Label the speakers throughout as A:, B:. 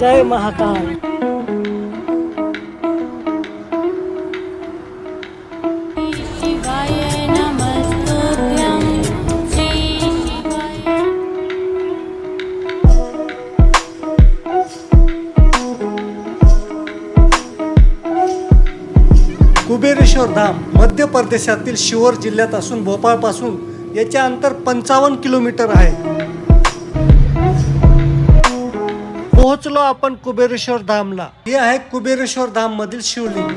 A: जय महाकाल. कुबेरेश्वर धाम मध्य प्रदेशातील शिवर जिल्ह्यात असून भोपाळपासून याचे अंतर पंचावन्न किलोमीटर आहे. पोहोचलो आपण कुबेरेश्वर धामला. हे आहे कुबेरेश्वर धाम मधील शिवलिंग.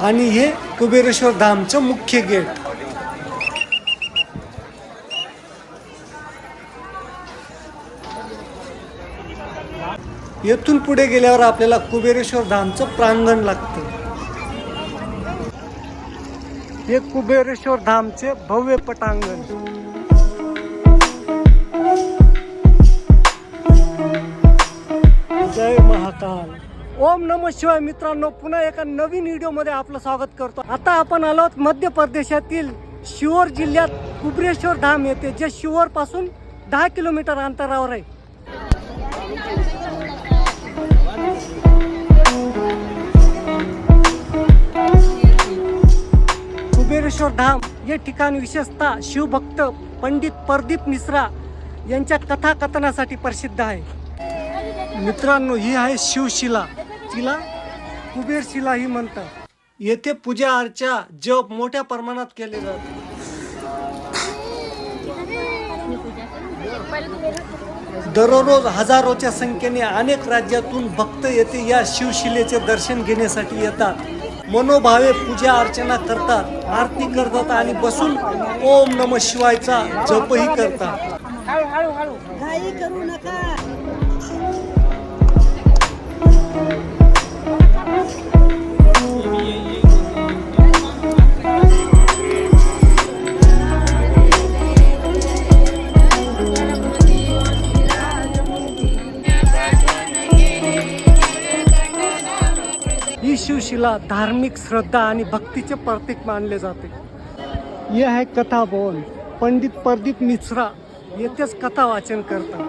A: आणि हे कुबेरेश्वर धामचं मुख्य गेट. येथून पुढे गेल्यावर आपल्याला कुबेरेश्वर धामचं प्रांगण लागतं. हे कुबेरेश्वर धामचे भव्य पटांगण. जय महाकाल. ओम नम शिवाय मित्रांनो पुन्हा एका नवीन व्हिडिओमध्ये आपलं स्वागत करतो. आता आपण आलो आहोत मध्य प्रदेशातील शिवोर जिल्ह्यात कुबरेश्वर धाम येते जे शिवोरपासून दहा किलोमीटर अंतरावर आहे. कुबेरेश्वर धाम हे ठिकाण विशेषतः शिवभक्त पंडित प्रदीप मिश्रा यांच्या कथाकथनासाठी प्रसिद्ध आहे. मित्रांनो ही आहे शिवशिला. तिला कुबेर शिला ही म्हणतात. येथे पूजा अर्चा जप मोठ्या प्रमाणात केले जाते. दररोज हजारोच्या संख्येने अनेक राज्यातून भक्त येथे या शिवशिलेचे दर्शन घेण्यासाठी येतात. मनोभावे पूजा अर्चना करतात आरती करतात आणि बसून ओम नम शिवायचा जपही करतात.
B: करू नका.
A: शिवशिला धार्मिक श्रद्धा आणि भक्तीचे प्रतीक मानले जाते. हे आहे कथा भवन पंडित प्रदीप मिश्रा येथेच कथा वाचन करतात.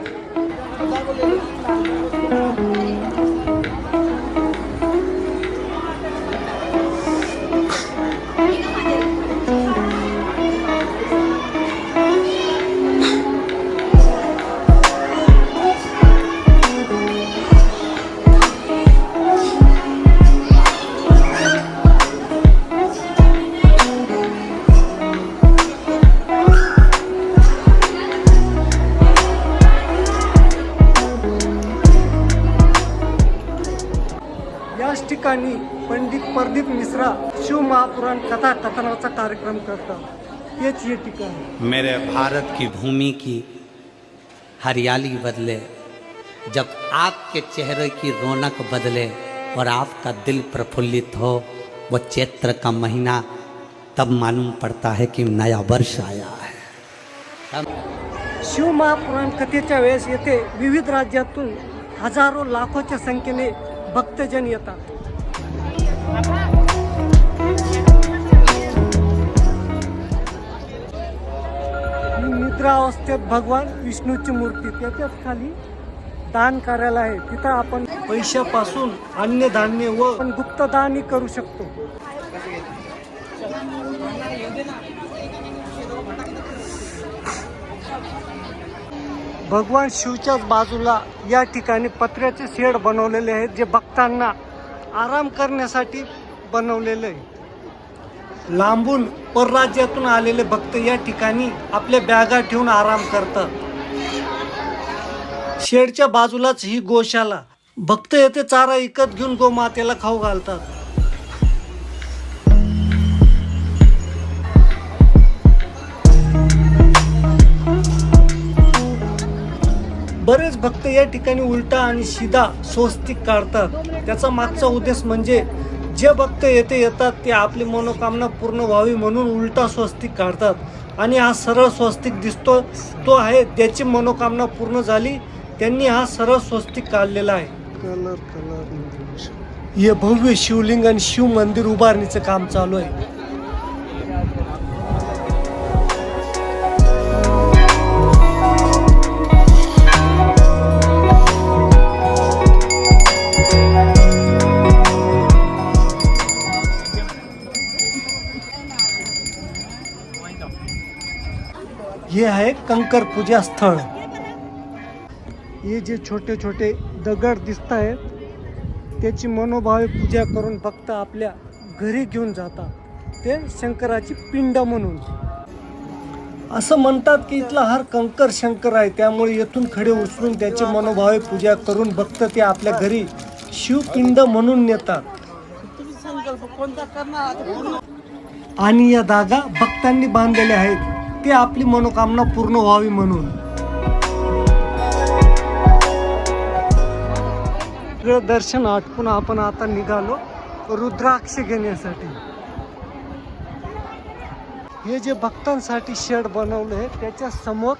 A: याच ठिकाणी पंडित प्रदीप मिश्रा शिव महापुराण कथा कथनाचा कार्यक्रम करतात. हेच हे ठिकाण
C: मेरे भारत की भूमि की हरियाली बदले जब आपके चेहरे की रौनक बदले और आपका दिल प्रफुल्लित हो वो चैत्र का महीना तब मालूम पड़ता है कि नया वर्ष आया है।
A: शिव महापुराण कथेच्या वेळेस येथे विविध राज्यातून हजारो लाखोच्या संख्येने भक्तजन येतात. ही निद्रावस्थेत भगवान विष्णूची मूर्ती त्याच्याच खाली दान कार्यालय आहे. तिथं आपण पैशापासून अन्नधान्य व आपण गुप्तदानही करू शकतो. भगवान शिवच्याच बाजूला या ठिकाणी पत्र्याचे शेड बनवलेले आहेत जे भक्तांना आराम करण्यासाठी बनवलेले आहे लांबून परराज्यातून आलेले भक्त या ठिकाणी आपल्या बॅगा ठेवून आराम करतात. शेडच्या बाजूलाच ही गोशाला. भक्त येथे चारा विकत घेऊन गोमातेला खाऊ घालतात. बरेच भक्त या ठिकाणी उलटा आणि शिदा स्वस्तिक काढतात. त्याचा मागचा उद्देश म्हणजे जे भक्त येथे येतात ते आपली मनोकामना पूर्ण व्हावी म्हणून उलटा स्वस्तिक काढतात. आणि हा सरळ स्वस्तिक दिसतो तो आहे ज्याची मनोकामना पूर्ण झाली त्यांनी हा सरळ स्वस्तिक काढलेला आहे. कलर कलर हे भव्य शिवलिंग आणि शिव मंदिर उभारणीचं काम चालू आहे. हे आहे कंकर पूजा स्थळ. हे जे छोटे छोटे दगड दिसत आहेत त्याची मनोभावे पूजा करून भक्त आपल्या घरी घेऊन जातात. ते शंकराची पिंड म्हणून. असं म्हणतात की इथला हर कंकर शंकर आहे त्यामुळे येथून खडे उचलून त्याची मनोभावे पूजा करून भक्त ते आपल्या घरी शिवपिंड म्हणून नेतात. आणि या दागा भक्तांनी बांधलेल्या आहेत. ते आपली मनोकामना पूर्ण व्हावी म्हणून. सगळं दर्शन आटपून आपण आता निघालो रुद्राक्ष घेण्यासाठी. हे जे भक्तांसाठी शेड बनवलं आहे त्याच्यासमोर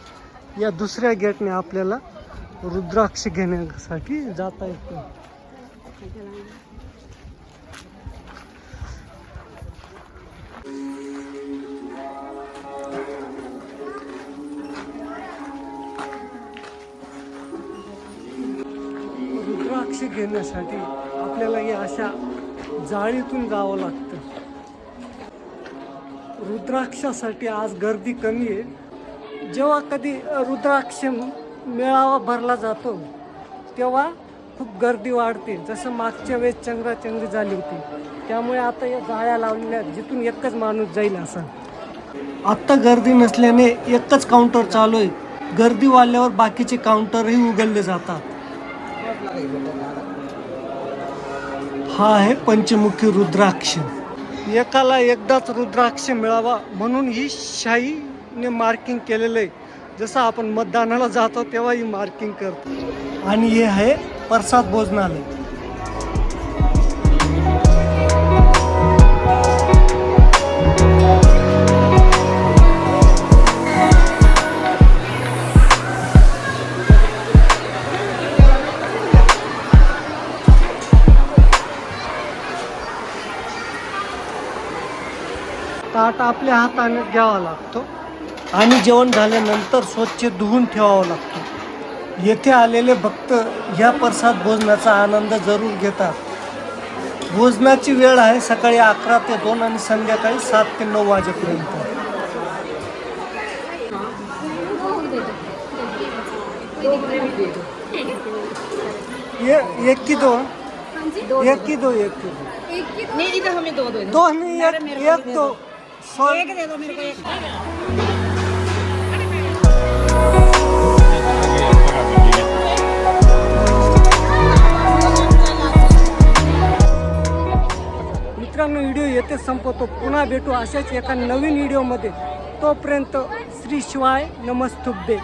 A: या दुसऱ्या गेटने आपल्याला रुद्राक्ष घेण्यासाठी जाता येतं. रुद्राक्ष घेण्यासाठी आपल्याला या अशा जाळीतून जावं लागतं. रुद्राक्षासाठी आज गर्दी कमी आहे. जेव्हा कधी रुद्राक्ष मेळावा भरला जातो तेव्हा खूप गर्दी वाढते. जसं मागच्या वेळेस चंद्राचंद्री झाली होती. त्यामुळे आता या जाळ्या लावलेल्या जिथून एकच माणूस जाईल असा. आत्ता गर्दी नसल्याने एकच काउंटर चालू आहे. गर्दी वाढल्यावर बाकीचे काउंटरही उघडले जातात. हा आहे पंचमुखी रुद्राक्ष. एकाला एकदाच रुद्राक्ष मिळावा म्हणून ही शाहीने मार्किंग केलेलं. आहे जसं आपण मतदानाला जातो तेव्हा ही मार्किंग करतो. आणि हे आहे प्रसाद भोजनालय. ताट आपल्या हाताने घ्यावा लागतो आणि जेवण झाल्यानंतर स्वच्छ धुवून ठेवावं लागतो. येथे आलेले भक्त ह्या प्रसाद भोजनाचा आनंद जरूर घेतात. भोजनाची वेळ आहे सकाळी अकरा ते दोन आणि संध्याकाळी सात ते नऊ वाजेपर्यंत. ये एक की दो एक की दो एक की दो.
B: नहीं इधर हमें दो दो
A: दो नहीं एक एक दो. सौ
B: एक दे दो मेरे को एक
A: मित्रांनो व्हिडिओ येथे संपवतो पुन्हा भेटू अशाच एका नवीन व्हिडिओमध्ये तोपर्यंत श्री शिवाय नमस्तुभ्ये